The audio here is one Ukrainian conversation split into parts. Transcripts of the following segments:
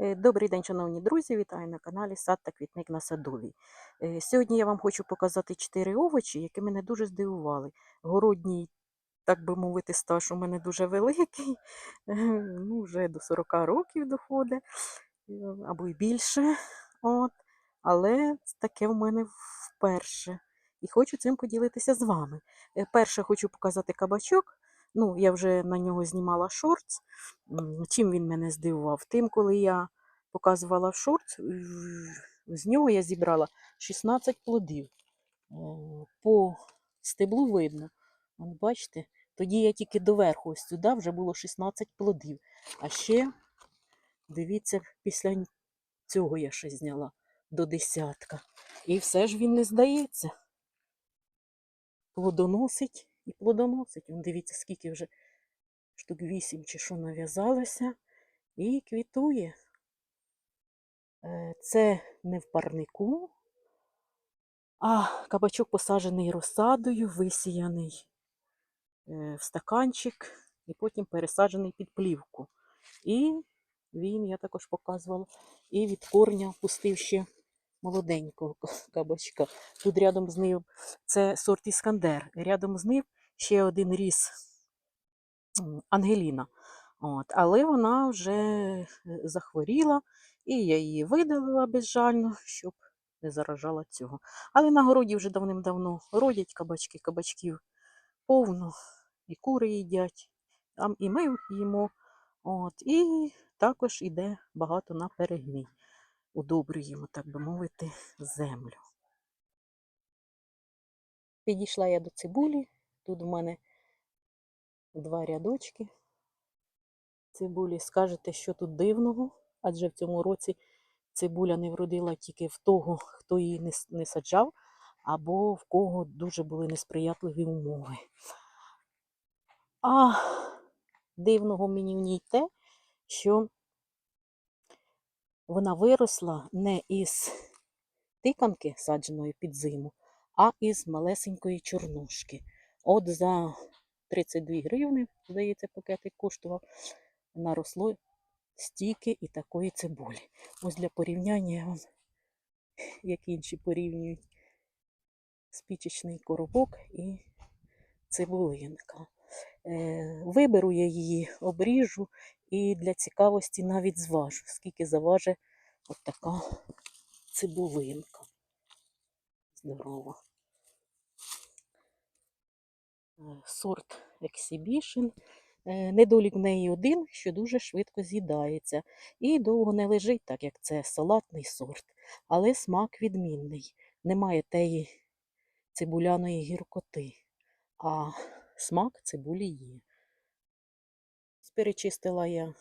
Е, Добрий день, шановні друзі! Вітаю на каналі Сад та квітник на садовій. Е, Сьогодні я вам хочу показати чотири овочі, які мене дуже здивували. Городній, так би мовити, стаж у мене дуже великий, ну, вже до 40 років доходить, або й більше. От. Але таке в мене вперше. І хочу цим поділитися з вами. Е, Перше хочу показати кабачок. Ну, я вже на нього знімала шортс. Чим він мене здивував? Тим, коли я показувала в шортс, з нього я зібрала 16 плодів. По стеблу видно. От бачите, тоді я тільки доверху ось сюди вже було 16 плодів. А ще, дивіться, після цього я ще зняла до десятка. І все ж він не здається. Плодоносить і плодоносить. Вон дивіться, скільки вже штук 8 чи що нав'язалося. І квітує. Е, Це не в парнику, а кабачок посаджений розсадою, висіяний е, в стаканчик і потім пересаджений під плівку. І він, я також показувала, і від корня пустив ще молоденького кабачка. Тут рядом з ним це сорт Іскандер. Рядом з ним ще один ріс Ангеліна. От, але вона вже е, захворіла, і я її видалила безжально, щоб не заражала цього. Але на городі вже давним-давно родять кабачки, кабачків повно, і кури їдять, там і ми їмо. От, і також іде багато на перегній. Удобрюємо, так би мовити, землю. Підійшла я до цибулі. Тут в мене два рядочки цибулі. Скажете, що тут дивного, адже в цьому році цибуля не вродила тільки в того, хто її не, саджав, або в кого дуже були несприятливі умови. А дивного мені в ній те, що вона виросла не із тиканки, садженої під зиму, а із малесенької чорнушки. От за 32 гривни, здається, пакетик коштував, наросло стільки і такої цибулі. Ось для порівняння як інші порівнюють, спічечний коробок і цибулинка. Е, Виберу я її, обріжу і для цікавості навіть зважу, скільки заважить от така цибулинка. Здорова. Е, Сорт Exhibition. Е, Недолік в неї один, що дуже швидко з'їдається. І довго не лежить, так як це салатний сорт. Але смак відмінний. Немає теї цибуляної гіркоти, а смак цибулі є. Перечистила я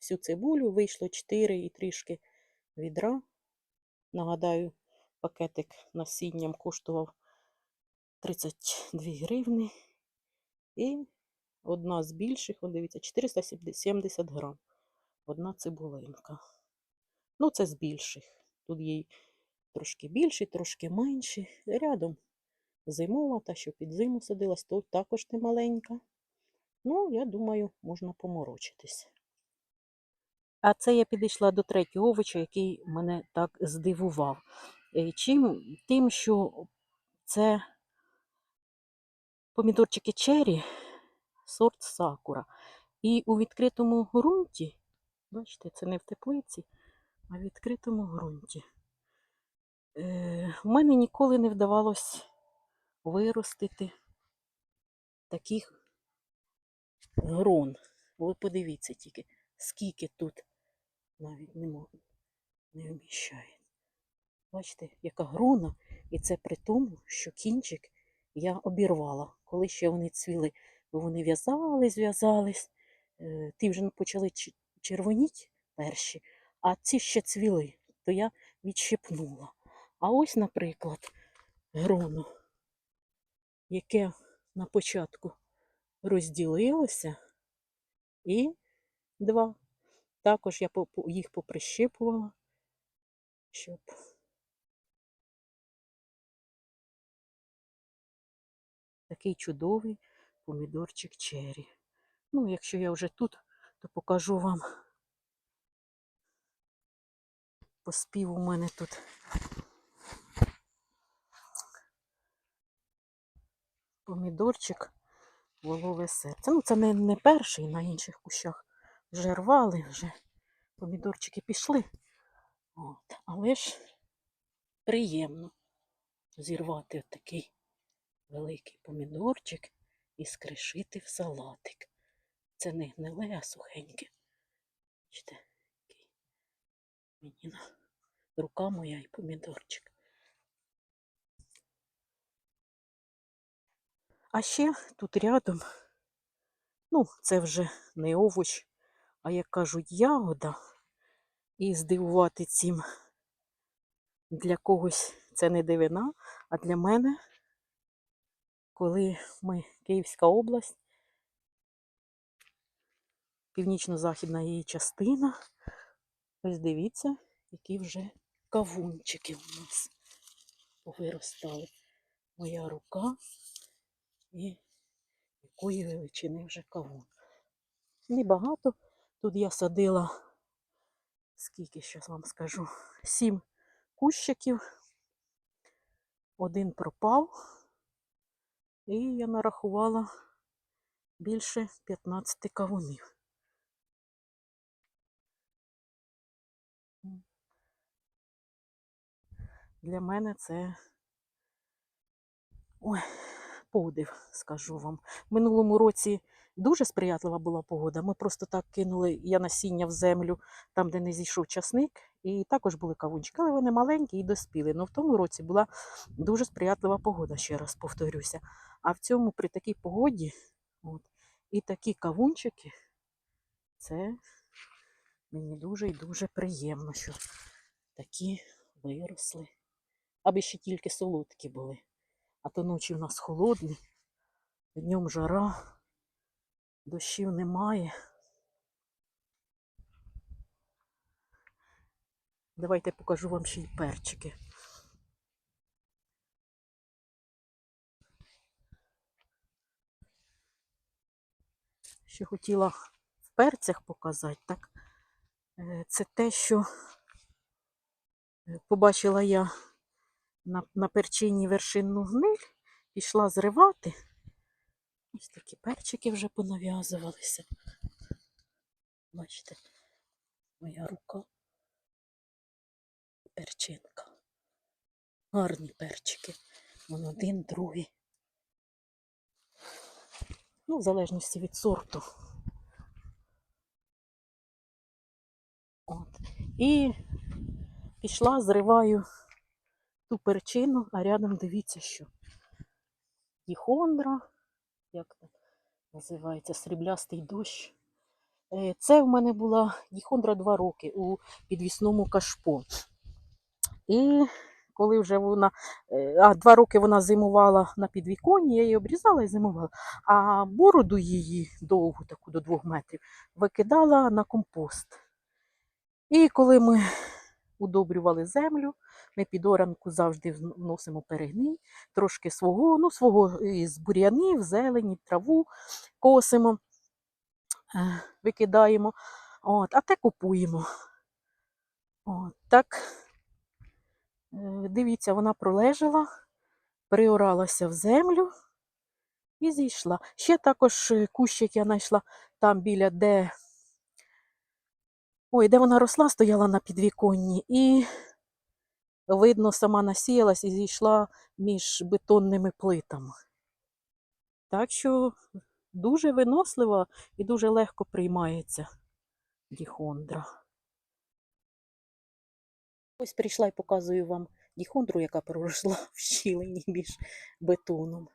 всю цибулю, вийшло 4 і трішки відра. Нагадаю, пакетик насінням коштував 32 гривні. І одна з більших, от дивіться, 470 грам. Одна цибулинка. Ну, це з більших. Тут є трошки більші, трошки менші. Рядом зимова, та що під зиму садилась, то також не маленька. Ну, я думаю, можна поморочитись. А це я підійшла до третього овоча, який мене так здивував. Е, Чим? Тим, що це помідорчики черрі, сорт сакура. І у відкритому ґрунті, бачите, це не в теплиці, а в відкритому ґрунті. Е, в мене ніколи не вдавалось виростити таких грон. Ви подивіться тільки, скільки тут навіть не, мо- не вміщає. Бачите, яка грона, і це при тому, що кінчик я обірвала. Коли ще вони цвіли, бо вони в'язались, в'язались, е, ті вже почали червоніти перші, а ці ще цвіли, то я відщипнула. А ось, наприклад, гроно, яке на початку розділилося, і два. Також я їх поприщипувала, щоб такий чудовий помідорчик черрі. Ну, якщо я вже тут, то покажу вам поспів у мене тут. Помідорчик волове серце. Ну, це не, не перший на інших кущах. Вже рвали, вже помідорчики пішли. От. Але ж приємно зірвати такий великий помідорчик і скришити в салатик. Це не гниле, а сухеньке. Бачите, мені на рука моя і помідорчик. А ще тут рядом, ну, це вже не овоч, а як кажуть, ягода. І здивувати цим для когось це не дивина, а для мене, коли ми Київська область, північно-західна її частина, ось дивіться, які вже кавунчики у нас повиростали. Моя рука і якої величини вже кавун. Небагато. Тут я садила, скільки зараз вам скажу, сім кущиків. Один пропав, і я нарахувала більше 15 кавунів. Для мене це ой, подив, скажу вам. В минулому році дуже сприятлива була погода. Ми просто так кинули я насіння в землю, там, де не зійшов часник, і також були кавунчики, але вони маленькі і доспіли. Ну в тому році була дуже сприятлива погода, ще раз повторюся. А в цьому при такій погоді от, і такі кавунчики, це мені дуже і дуже приємно, що такі виросли. Аби ще тільки солодкі були. А то ночі в нас холодні, днем жара, дощів немає. Давайте покажу вам ще й перчики. Ще хотіла в перцях показати, так? Е, Це те, що е, побачила я на, на перчині вершинну гниль, пішла зривати. Ось такі перчики вже понав'язувалися. Бачите, моя рука. Перчинка. Гарні перчики. Вон один, другий. Ну, в залежності від сорту. От. І пішла, зриваю ту перчину, а рядом дивіться, що діхондра, як називається, сріблястий дощ. Е, Це в мене була діхондра два роки у підвісному кашпо. І коли вже вона, е, а два роки вона зимувала на підвіконні, я її обрізала і зимувала. А бороду її довгу, таку до двох метрів, викидала на компост. І коли ми удобрювали землю, ми під оранку завжди вносимо перегній, трошки свого, ну, свого із бур'янів, зелені, траву косимо, е, викидаємо, от, а те купуємо. От, так, е, дивіться, вона пролежала, приоралася в землю і зійшла. Ще також е, кущик я знайшла там біля де. Ой, де вона росла, стояла на підвіконні, і видно, сама насіялась і зійшла між бетонними плитами. Так що дуже винослива і дуже легко приймається діхондра. Ось прийшла і показую вам діхондру, яка проросла в щілині між бетоном.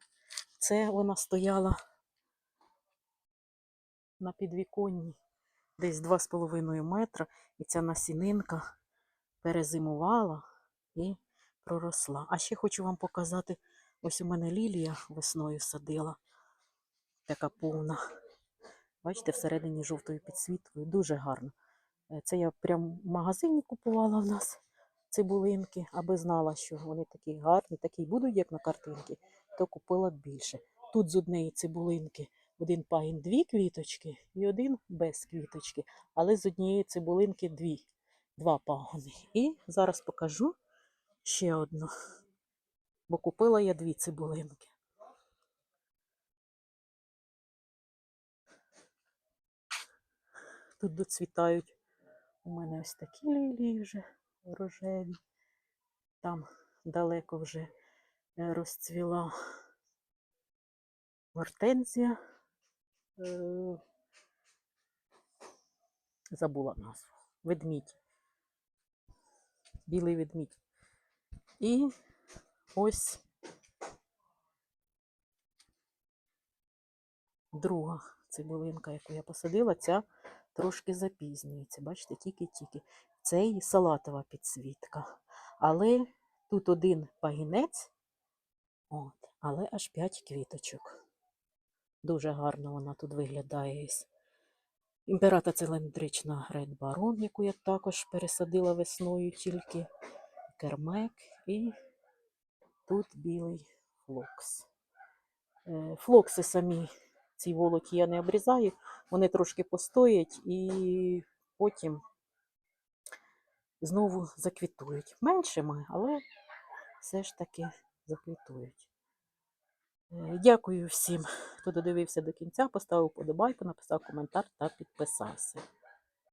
Це вона стояла на підвіконні десь 2,5 метра, і ця насінинка перезимувала і проросла. А ще хочу вам показати, ось у мене лілія весною садила, така повна. Бачите, всередині жовтою підсвіткою, дуже гарно. Е, Це я прям в магазині купувала в нас цибулинки, аби знала, що вони такі гарні, такі будуть, як на картинці, то купила більше. Тут з однієї цибулинки один пагін дві квіточки і один без квіточки, але з однієї цибулинки дві Два пагони. І зараз покажу ще одну. Бо купила я дві цибулинки. Тут доцвітають у мене ось такі лілії вже рожеві. Там далеко вже е, розцвіла гортензія. Е, Забула назву. Ведмідь. Білий ведмідь. І ось друга цибулинка, яку я посадила, ця трошки запізнюється. Бачите, тільки-тільки. Це і салатова підсвітка. Але тут один пагінець, от, але аж 5 квіточок. Дуже гарно вона тут виглядає імперата циліндрична Ред Барон, яку я також пересадила весною тільки кермек і тут білий флокс. Е, Флокси самі, ці волоті я не обрізаю, вони трошки постоять і потім знову заквітують. Меншими, але все ж таки заквітують. Е, Дякую всім, хто додивився до кінця, поставив подобайку, написав коментар та підписався.